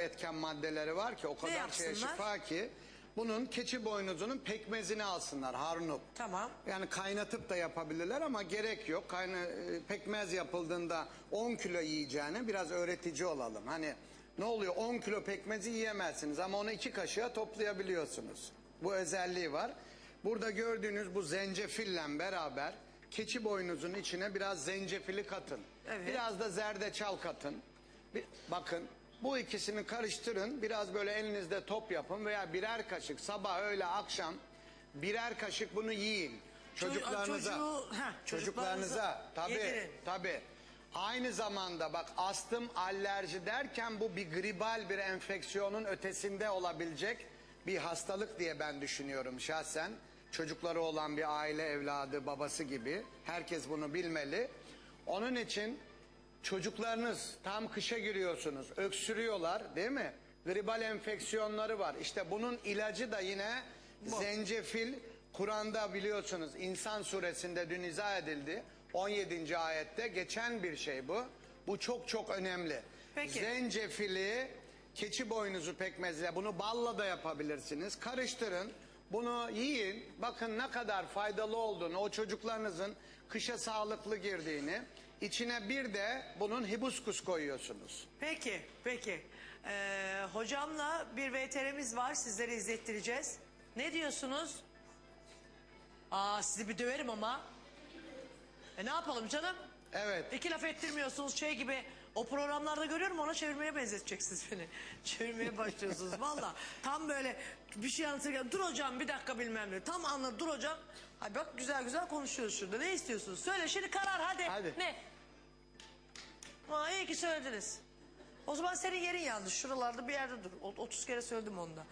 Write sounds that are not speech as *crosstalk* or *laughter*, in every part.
etken maddeleri var ki o kadar yapsınlar? şifa ki bunun keçi boynuzunun pekmezini alsınlar harnup. Tamam. Yani kaynatıp da yapabilirler ama gerek yok. Kayna, e, pekmez yapıldığında 10 kilo yiyeceğine biraz öğretici olalım. Hani ne oluyor 10 kilo pekmezi yiyemezsiniz ama onu iki kaşığa toplayabiliyorsunuz. Bu özelliği var. Burada gördüğünüz bu zencefille beraber keçi boynuzun içine biraz zencefili katın. Evet. Biraz da zerdeçal katın. Bir, bakın bu ikisini karıştırın. Biraz böyle elinizde top yapın veya birer kaşık sabah öğle akşam birer kaşık bunu yiyin. Çocuklarınıza. çocuğu- çocuklarınıza. çocuklarınıza Tabii yedirin. tabii. Aynı zamanda bak astım alerji derken bu bir gribal bir enfeksiyonun ötesinde olabilecek bir hastalık diye ben düşünüyorum şahsen. Çocukları olan bir aile evladı babası gibi herkes bunu bilmeli. Onun için çocuklarınız tam kışa giriyorsunuz öksürüyorlar değil mi? Gribal enfeksiyonları var. İşte bunun ilacı da yine zencefil. Kur'an'da biliyorsunuz İnsan suresinde dün izah edildi. 17. ayette geçen bir şey bu. Bu çok çok önemli. Peki. Zencefili keçi boynuzu pekmezle bunu balla da yapabilirsiniz. Karıştırın. Bunu yiyin. Bakın ne kadar faydalı olduğunu, o çocuklarınızın kışa sağlıklı girdiğini. İçine bir de bunun hibiskus koyuyorsunuz. Peki, peki. Ee, hocamla bir VTR'miz var. Sizlere izlettireceğiz. Ne diyorsunuz? Aa sizi bir döverim ama. E ne yapalım canım? Evet. İki laf ettirmiyorsunuz şey gibi. O programlarda görüyorum ona çevirmeye benzeteceksiniz beni. *laughs* Çevirmeye başlıyorsunuz valla. Tam böyle bir şey anlatırken dur hocam bir dakika bilmem ne. Tam anla dur hocam. Ay bak güzel güzel konuşuyoruz şurada. Ne istiyorsunuz? Söyle şimdi karar hadi. Hadi. Ne? Ha, iyi ki söylediniz. O zaman senin yerin yanlış. Şuralarda bir yerde dur. O- 30 kere söyledim onu da.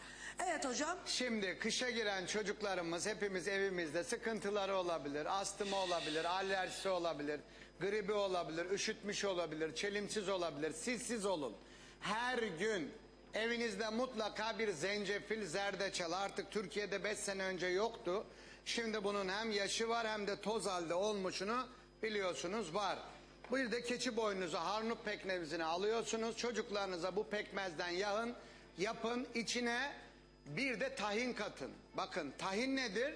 Evet hocam. Şimdi kışa giren çocuklarımız hepimiz evimizde sıkıntıları olabilir. Astımı olabilir, alerjisi olabilir, gribi olabilir, üşütmüş olabilir, çelimsiz olabilir. Sizsiz olun. Her gün evinizde mutlaka bir zencefil, zerdeçal artık Türkiye'de 5 sene önce yoktu. Şimdi bunun hem yaşı var hem de toz halde olmuşunu biliyorsunuz var. Bir de keçi boynuzu harnup pekmezini alıyorsunuz. Çocuklarınıza bu pekmezden yağın, yapın içine bir de tahin katın. Bakın tahin nedir?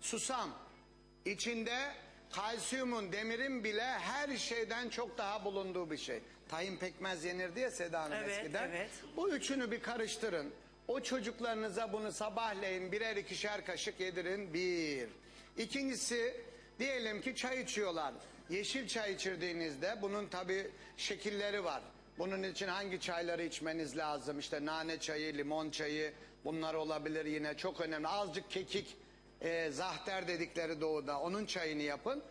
Susam. İçinde kalsiyumun, demirin bile her şeyden çok daha bulunduğu bir şey. Tahin pekmez yenir diye Seda Hanım Evet, eskiden. evet. Bu üçünü bir karıştırın. O çocuklarınıza bunu sabahleyin birer ikişer kaşık yedirin. Bir. İkincisi diyelim ki çay içiyorlar. Yeşil çay içirdiğinizde bunun tabi şekilleri var. Bunun için hangi çayları içmeniz lazım? İşte nane çayı, limon çayı bunlar olabilir yine çok önemli. Azıcık kekik, e, zahter dedikleri doğuda onun çayını yapın.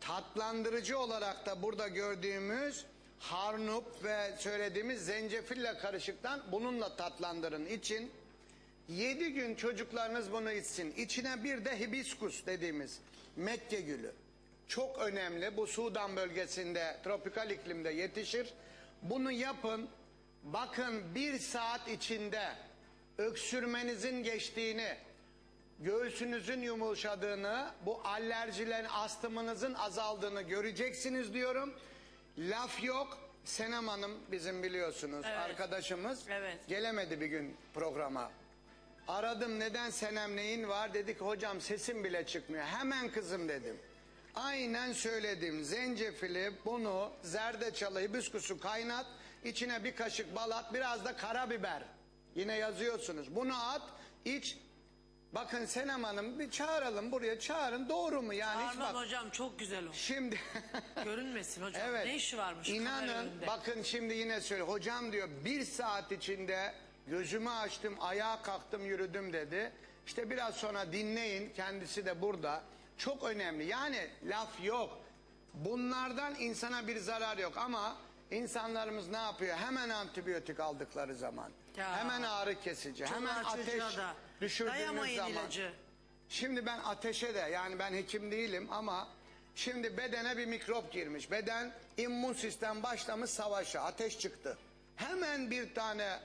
Tatlandırıcı olarak da burada gördüğümüz harnup ve söylediğimiz zencefille karışıktan bununla tatlandırın için. 7 gün çocuklarınız bunu içsin. İçine bir de hibiskus dediğimiz Mekke gülü. Çok önemli. Bu Sudan bölgesinde tropikal iklimde yetişir. Bunu yapın. Bakın bir saat içinde öksürmenizin geçtiğini, göğsünüzün yumuşadığını, bu alerjilerin, astımınızın azaldığını göreceksiniz diyorum. Laf yok. Senem Hanım bizim biliyorsunuz Evet. arkadaşımız. Evet. Gelemedi bir gün programa. Aradım neden Senem neyin var dedik hocam sesim bile çıkmıyor. Hemen kızım dedim. Aynen söyledim. Zencefili, bunu, zerdeçalı, hibiskusu kaynat. içine bir kaşık bal at, biraz da karabiber. Yine yazıyorsunuz. Bunu at, iç. Bakın Senem Hanım bir çağıralım buraya çağırın. Doğru mu yani? hiç Armağan bak. hocam çok güzel o. Şimdi *laughs* Görünmesin hocam. Evet. Ne işi varmış kamera İnanın önünde? bakın şimdi yine söyle. Hocam diyor bir saat içinde gözümü açtım ayağa kalktım yürüdüm dedi. İşte biraz sonra dinleyin kendisi de burada. Çok önemli yani laf yok. Bunlardan insana bir zarar yok ama insanlarımız ne yapıyor? Hemen antibiyotik aldıkları zaman. Ya. Hemen ağrı kesici. Çoluğa hemen ateş çocuğa da. Düşürdüğünüz Dayamayın zaman. ilacı. Şimdi ben ateşe de yani ben hekim değilim ama şimdi bedene bir mikrop girmiş. Beden immün sistem başlamış savaşa ateş çıktı. Hemen bir tane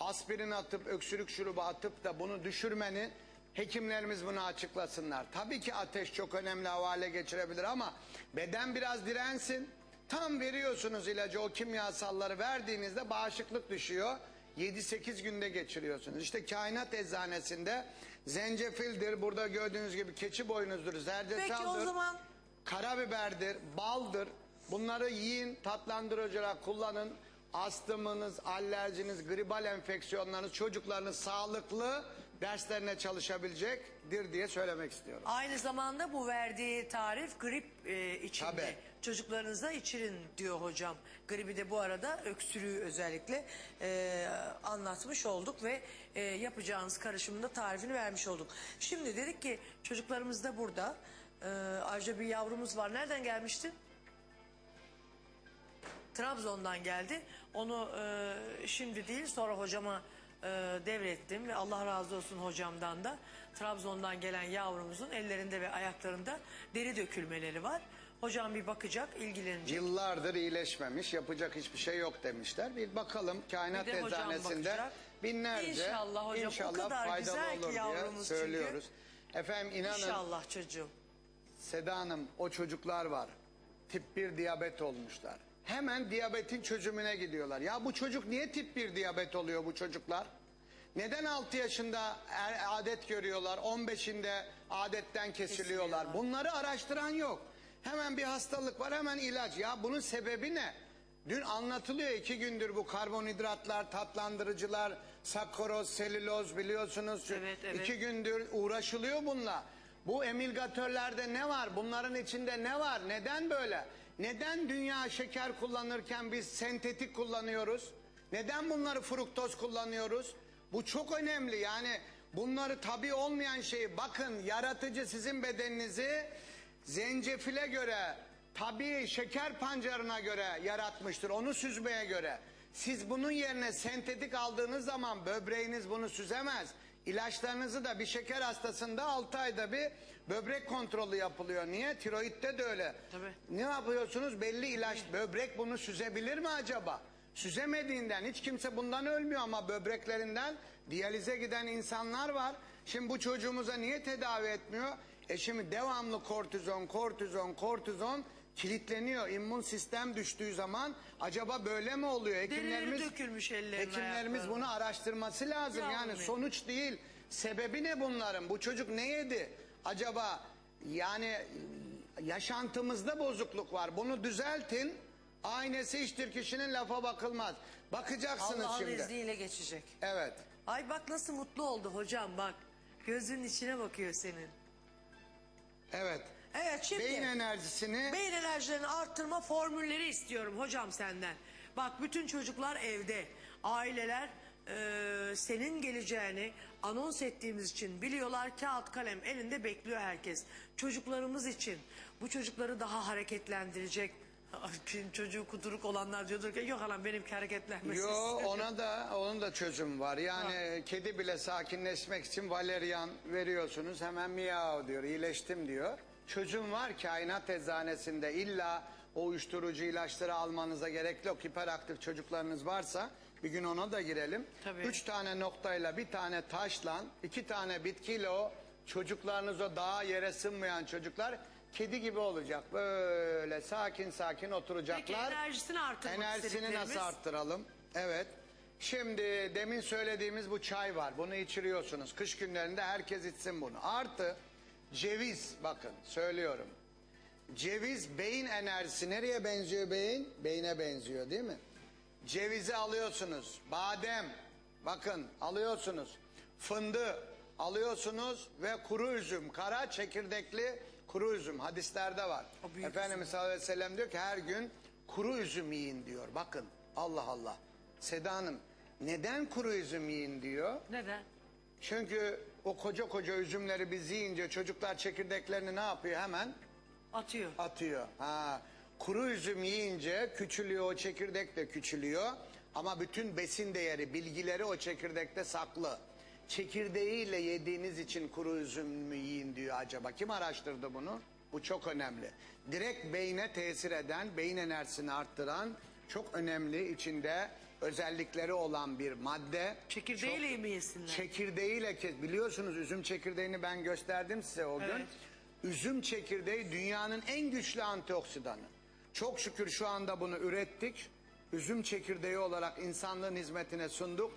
aspirin atıp öksürük şurubu atıp da bunu düşürmeni hekimlerimiz bunu açıklasınlar. Tabii ki ateş çok önemli havale geçirebilir ama beden biraz dirensin. Tam veriyorsunuz ilacı o kimyasalları verdiğinizde bağışıklık düşüyor. 7-8 günde geçiriyorsunuz. İşte kainat eczanesinde zencefildir, burada gördüğünüz gibi keçi boynuzdur, zerdeçaldır. Peki o zaman karabiberdir, baldır. Bunları yiyin, tatlandırıcı olarak kullanın. Astımınız, alerjiniz, gribal enfeksiyonlarınız, çocuklarınız sağlıklı derslerine çalışabilecektir diye söylemek istiyorum. aynı zamanda bu verdiği tarif grip e, içinde. Tabii. Çocuklarınıza içirin diyor hocam. Gribi de bu arada öksürüğü özellikle e, anlatmış olduk ve e, yapacağınız karışımın da tarifini vermiş olduk. Şimdi dedik ki çocuklarımız da burada. E, ayrıca bir yavrumuz var. Nereden gelmişti? Trabzon'dan geldi. Onu e, şimdi değil sonra hocama e, devrettim ve Allah razı olsun hocamdan da Trabzon'dan gelen yavrumuzun ellerinde ve ayaklarında deri dökülmeleri var. Hocam bir bakacak, ilgilenecek. Yıllardır iyileşmemiş, yapacak hiçbir şey yok demişler. Bir bakalım kainat Bir de hocam eczanesinde bakacak. binlerce İnşallah hocam, o inşallah kadar faydalı güzel ki olur diye yavrumuz çünkü. söylüyoruz. Efendim inanın İnşallah çocuğum. Seda Hanım o çocuklar var. Tip 1 diyabet olmuşlar. Hemen diyabetin çözümüne gidiyorlar. Ya bu çocuk niye tip 1 diyabet oluyor bu çocuklar? Neden 6 yaşında er- adet görüyorlar, 15'inde adetten kesiliyorlar? Kesiliyorlar. Bunları araştıran yok. Hemen bir hastalık var, hemen ilaç. Ya bunun sebebi ne? Dün anlatılıyor iki gündür bu karbonhidratlar, tatlandırıcılar, sakkaroz, selüloz biliyorsunuz. Evet, evet. İki gündür uğraşılıyor bununla. Bu emilgatörlerde ne var? Bunların içinde ne var? Neden böyle? Neden dünya şeker kullanırken biz sentetik kullanıyoruz? Neden bunları fruktoz kullanıyoruz? Bu çok önemli. Yani bunları tabii olmayan şeyi bakın yaratıcı sizin bedeninizi zencefile göre tabii şeker pancarına göre yaratmıştır. Onu süzmeye göre. Siz bunun yerine sentetik aldığınız zaman böbreğiniz bunu süzemez. İlaçlarınızı da bir şeker hastasında 6 ayda bir böbrek kontrolü yapılıyor. Niye? Tiroidde de öyle. Tabii. Ne yapıyorsunuz? Belli ilaç. Böbrek bunu süzebilir mi acaba? Süzemediğinden hiç kimse bundan ölmüyor ama böbreklerinden diyalize giden insanlar var. Şimdi bu çocuğumuza niye tedavi etmiyor? E şimdi devamlı kortizon, kortizon, kortizon kilitleniyor. İmmün sistem düştüğü zaman acaba böyle mi oluyor? Hekimlerimiz dökülmüş ellerine, Hekimlerimiz ayaklarına. bunu araştırması lazım. Yavrum yani benim. sonuç değil. Sebebi ne bunların? Bu çocuk ne yedi? Acaba yani yaşantımızda bozukluk var. Bunu düzeltin. Aynesi iştir kişinin lafa bakılmaz. Bakacaksınız Allah'ın şimdi. izniyle geçecek. Evet. Ay bak nasıl mutlu oldu hocam bak. Gözünün içine bakıyor senin. Evet. Evet şimdi. Beyin enerjisini Beyin enerjilerini arttırma formülleri istiyorum hocam senden. Bak bütün çocuklar evde. Aileler e, senin geleceğini anons ettiğimiz için biliyorlar. Kağıt kalem elinde bekliyor herkes. Çocuklarımız için bu çocukları daha hareketlendirecek. Şimdi çocuğu kuduruk olanlar diyordur ki yok anam benimki hareketlenmesi Yo *laughs* istemiyorum." ona da onun da çözüm var. Yani kedi bile sakinleşmek için valerian veriyorsunuz hemen miyav diyor iyileştim diyor. Çözüm var kainat eczanesinde illa o uyuşturucu ilaçları almanıza gerek yok. Hiperaktif çocuklarınız varsa bir gün ona da girelim. Tabii. Üç tane noktayla bir tane taşla iki tane bitkiyle o çocuklarınız o dağa yere sınmayan çocuklar kedi gibi olacak. Böyle sakin sakin oturacaklar. Peki enerjisini artırmak Enerjisini istediklerimiz? nasıl arttıralım? Evet. Şimdi demin söylediğimiz bu çay var. Bunu içiriyorsunuz. Kış günlerinde herkes içsin bunu. Artı ceviz bakın söylüyorum. Ceviz beyin enerjisi nereye benziyor beyin? Beyne benziyor değil mi? Cevizi alıyorsunuz. Badem bakın alıyorsunuz. Fındığı alıyorsunuz ve kuru üzüm. Kara çekirdekli kuru üzüm hadislerde var. Efendimiz sallallahu aleyhi ve sellem diyor ki her gün kuru üzüm yiyin diyor. Bakın Allah Allah. Seda Hanım neden kuru üzüm yiyin diyor? Neden? Çünkü o koca koca üzümleri biz yiyince çocuklar çekirdeklerini ne yapıyor hemen? Atıyor. atıyor. Ha, kuru üzüm yiyince küçülüyor o çekirdek de küçülüyor. Ama bütün besin değeri, bilgileri o çekirdekte saklı. Çekirdeğiyle yediğiniz için kuru üzüm mü yiyin diyor acaba. Kim araştırdı bunu? Bu çok önemli. Direkt beyne tesir eden, beyin enerjisini arttıran çok önemli içinde özellikleri olan bir madde. Çekirdeğiyle Çok- mi yesinler? Çekirdeğiyle. Biliyorsunuz üzüm çekirdeğini ben gösterdim size o gün. Evet. Üzüm çekirdeği dünyanın en güçlü antioksidanı. Çok şükür şu anda bunu ürettik. üzüm çekirdeği olarak insanlığın hizmetine sunduk.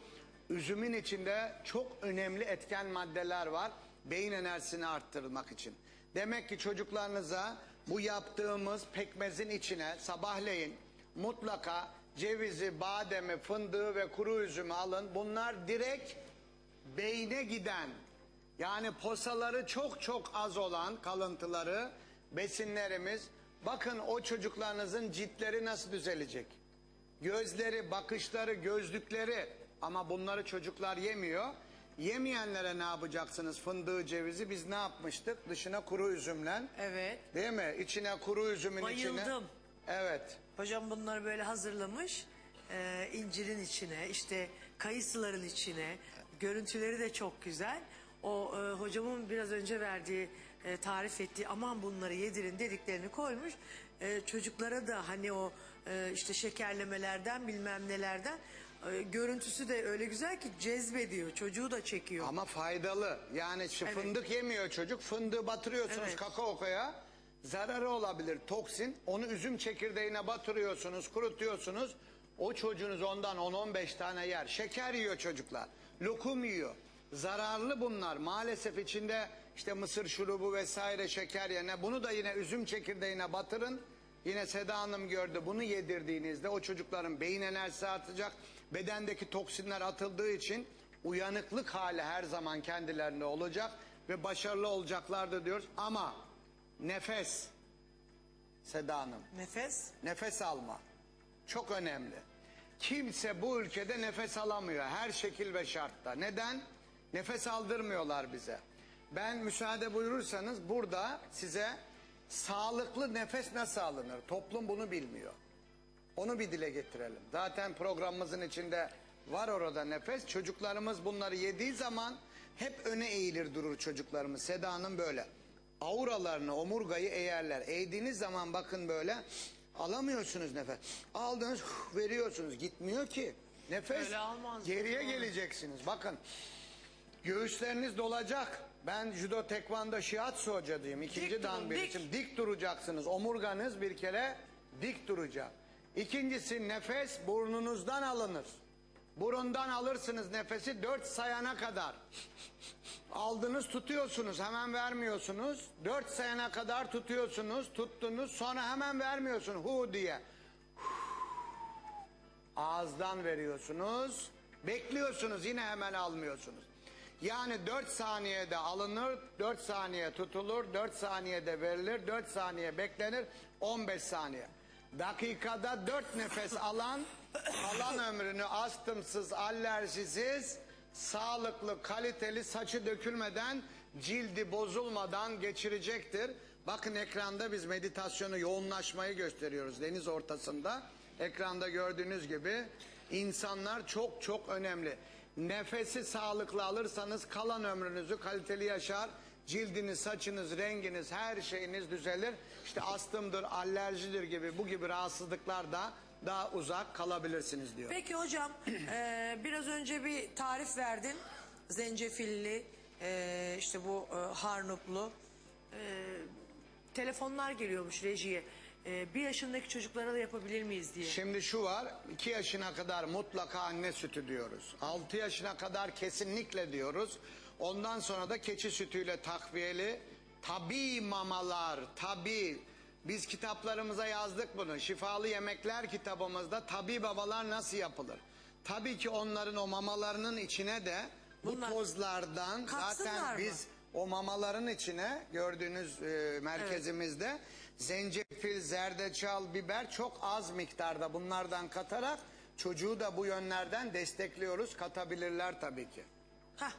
Üzümün içinde çok önemli etken maddeler var. Beyin enerjisini arttırmak için. Demek ki çocuklarınıza bu yaptığımız pekmezin içine sabahleyin mutlaka cevizi, bademi, fındığı ve kuru üzümü alın. Bunlar direkt beyne giden yani posaları çok çok az olan kalıntıları besinlerimiz bakın o çocuklarınızın ciltleri nasıl düzelecek gözleri bakışları gözlükleri ama bunları çocuklar yemiyor yemeyenlere ne yapacaksınız fındığı cevizi biz ne yapmıştık dışına kuru üzümle Evet. değil mi içine kuru üzümün içine Bayıldım. evet Hocam bunları böyle hazırlamış. Ee, incirin içine, işte kayısıların içine. Görüntüleri de çok güzel. O e, hocamın biraz önce verdiği, e, tarif ettiği aman bunları yedirin dediklerini koymuş. E, çocuklara da hani o e, işte şekerlemelerden bilmem nelerden e, görüntüsü de öyle güzel ki cezbediyor. Çocuğu da çekiyor. Ama faydalı. Yani şu Evet. fındık yemiyor çocuk. Fındığı batırıyorsunuz Evet. kakao koya. Zararı olabilir toksin. Onu üzüm çekirdeğine batırıyorsunuz, kurutuyorsunuz. O çocuğunuz ondan 10-15 tane yer. Şeker yiyor çocuklar. Lokum yiyor. Zararlı bunlar. Maalesef içinde işte mısır şurubu vesaire şeker yerine bunu da yine üzüm çekirdeğine batırın. Yine Seda Hanım gördü bunu yedirdiğinizde o çocukların beyin enerjisi artacak. Bedendeki toksinler atıldığı için uyanıklık hali her zaman kendilerinde olacak ve başarılı olacaklardır diyoruz. Ama nefes Seda Hanım Nefes. nefes alma çok önemli. Kimse bu ülkede nefes alamıyor her şekil ve şartta. Neden? Nefes aldırmıyorlar bize. Ben müsaade buyurursanız burada size sağlıklı nefes nasıl alınır? Toplum bunu bilmiyor. Onu bir dile getirelim. Zaten programımızın içinde var orada nefes. Çocuklarımız bunları yediği zaman hep öne eğilir durur çocuklarımız. Seda Hanım böyle. Auralarını, omurgayı eğerler. Eğdiğiniz zaman bakın böyle alamıyorsunuz nefes. Aldınız veriyorsunuz. Gitmiyor ki. Nefes Öyle almaz. geriye geleceksiniz. Bakın göğüsleriniz dolacak. Ben judo tekvando shiatsu hocadayım. İkinci Dik dan durun, dik. dik duracaksınız. Omurganız bir kere dik duracak. İkincisi nefes burnunuzdan alınır. Burundan alırsınız nefesi dört sayana kadar. Aldınız tutuyorsunuz hemen vermiyorsunuz. Dört sayana kadar tutuyorsunuz tuttunuz sonra hemen vermiyorsun hu diye. Ağızdan veriyorsunuz. Bekliyorsunuz yine hemen almıyorsunuz. Yani 4 saniyede alınır, 4 saniye tutulur, 4 saniyede verilir, 4 saniye beklenir, 15 saniye. Dakikada 4 nefes alan, kalan ömrünü astımsız, alerjisiz, sağlıklı, kaliteli, saçı dökülmeden, cildi bozulmadan geçirecektir. Bakın ekranda biz meditasyonu, yoğunlaşmayı gösteriyoruz deniz ortasında. Ekranda gördüğünüz gibi insanlar çok çok önemli. Nefesi sağlıklı alırsanız kalan ömrünüzü kaliteli yaşar. Cildiniz, saçınız, renginiz, her şeyiniz düzelir. İşte astımdır, alerjidir gibi bu gibi rahatsızlıklar da daha uzak kalabilirsiniz diyor. Peki hocam *clears throat* e, biraz önce bir tarif verdin. Zencefilli e, işte bu e, harnuplu. E, telefonlar geliyormuş rejiye. E, bir yaşındaki çocuklara da yapabilir miyiz diye. Şimdi şu var, 2 yaşına kadar mutlaka anne sütü diyoruz. 6 yaşına kadar kesinlikle diyoruz. Ondan sonra da keçi sütüyle takviyeli tabi mamalar, tabi. Biz kitaplarımıza yazdık bunu. Şifalı Yemekler kitabımızda tabi babalar nasıl yapılır? Tabii ki onların o mamalarının içine de bu Bunlar- tozlardan Katsınlar zaten mı? biz o mamaların içine gördüğünüz e, merkezimizde zencefil, zerdeçal, biber çok az miktarda bunlardan katarak çocuğu da bu yönlerden destekliyoruz. Katabilirler tabii ki. Hah,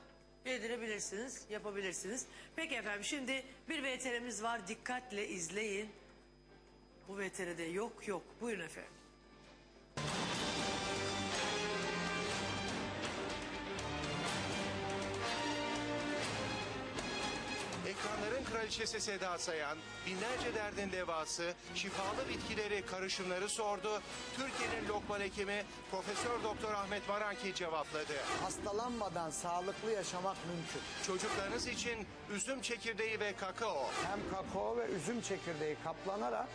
yedirebilirsiniz, yapabilirsiniz. Peki efendim şimdi bir VTR'miz var. Dikkatle izleyin. Bu VTR'de yok yok. Buyurun efendim. Kraliçesi Seda Sayan, binlerce derdin devası, şifalı bitkileri, karışımları sordu. Türkiye'nin lokman hekimi Profesör Doktor Ahmet Varanki cevapladı. Hastalanmadan sağlıklı yaşamak mümkün. Çocuklarınız için üzüm çekirdeği ve kakao. Hem kakao ve üzüm çekirdeği kaplanarak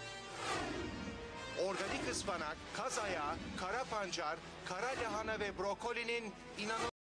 organik ıspanak, kaz ayağı, kara pancar, kara lahana ve brokolinin inanılmaz